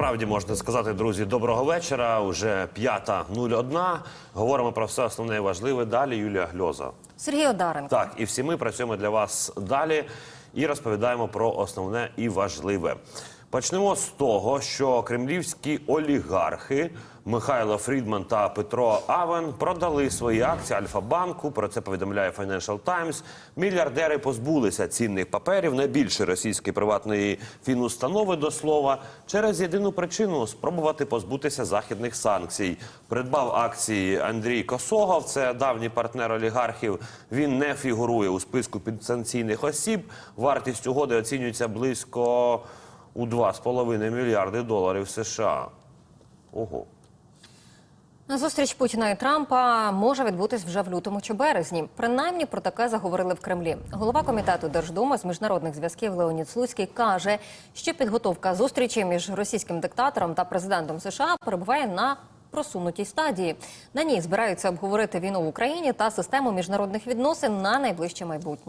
справді можна сказати, друзі, доброго вечора. Уже 5.01. Говоримо про все основне і важливе. Далі Юлія Гльоза. Сергій Одаренко. Так, і всі ми працюємо для вас далі і розповідаємо про основне і важливе. Почнемо з того, що кремлівські олігархи Михайло Фрідман та Петро Авен продали свої акції Альфа-банку. Про це повідомляє Financial Times. Мільярдери позбулися цінних паперів найбільшої російської приватної фінустанови до слова через єдину причину спробувати позбутися західних санкцій. Придбав акції Андрій Косогов, це давній партнер олігархів. Він не фігурує у списку підсанкційних осіб. Вартість угоди оцінюється близько у 2,5 мільярди доларів США. Ого. Зустріч Путіна і Трампа може відбутись вже в лютому чи березні. Принаймні про таке заговорили в Кремлі. Голова комітету Держдуми з міжнародних зв'язків Леонід Слуцький каже, що підготовка зустрічі між російським диктатором та президентом США перебуває на просунутій стадії. На ній збираються обговорити війну в Україні та систему міжнародних відносин на найближче майбутнє.